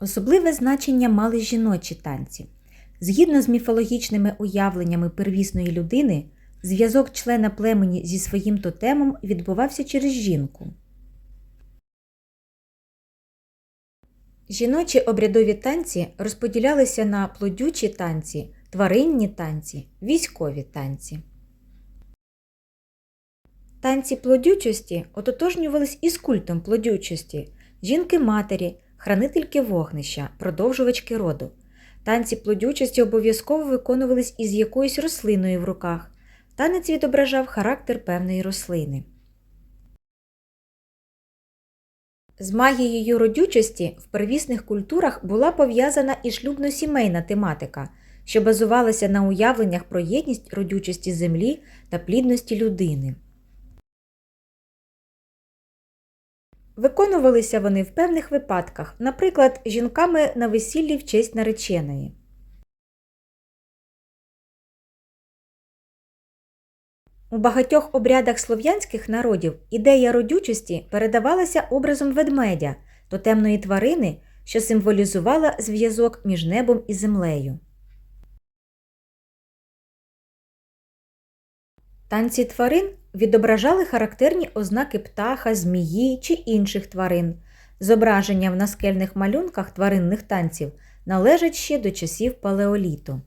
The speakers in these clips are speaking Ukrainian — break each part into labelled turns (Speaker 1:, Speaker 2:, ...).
Speaker 1: Особливе значення мали жіночі танці. Згідно з міфологічними уявленнями первісної людини, зв'язок члена племені зі своїм тотемом відбувався через жінку. Жіночі обрядові танці розподілялися на плодючі танці, тваринні танці, військові танці. Танці плодючості ототожнювались із культом плодючості, жінки-матері, хранительки вогнища, продовжувачки роду. Танці плодючості обов'язково виконувались із якоюсь рослиною в руках. Танець відображав характер певної рослини. З магією родючості в первісних культурах була пов'язана і шлюбно-сімейна тематика, що базувалася на уявленнях про єдність родючості землі та плідності людини. Виконувалися вони в певних випадках, наприклад, жінками на весіллі в честь нареченої. У багатьох обрядах слов'янських народів ідея родючості передавалася образом ведмедя, тотемної тварини, що символізувала зв'язок між небом і землею. Танці тварин відображали характерні ознаки птаха, змії чи інших тварин. Зображення в наскельних малюнках тваринних танців належать ще до часів палеоліту.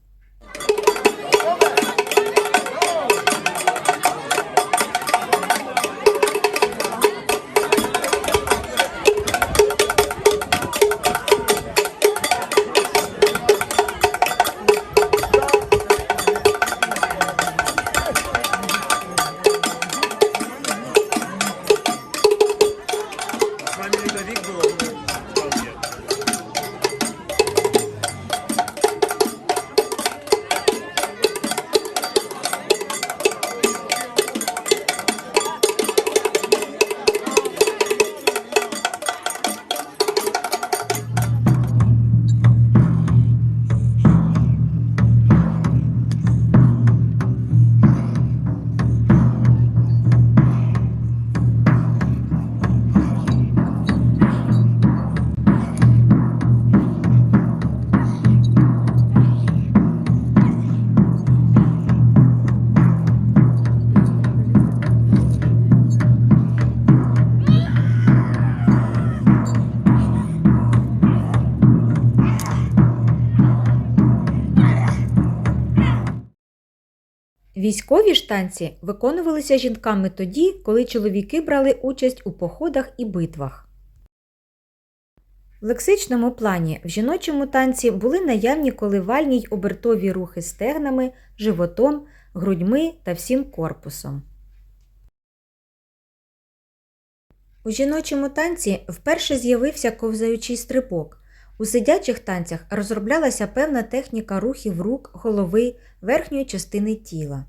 Speaker 2: С вами
Speaker 1: Військові ж танці виконувалися жінками тоді, коли чоловіки брали участь у походах і битвах. В лексичному плані в жіночому танці були наявні коливальні й обертові рухи стегнами, животом, грудьми та всім корпусом. У жіночому танці вперше з'явився ковзаючий стрибок. У сидячих танцях розроблялася певна техніка рухів рук, голови, верхньої частини тіла.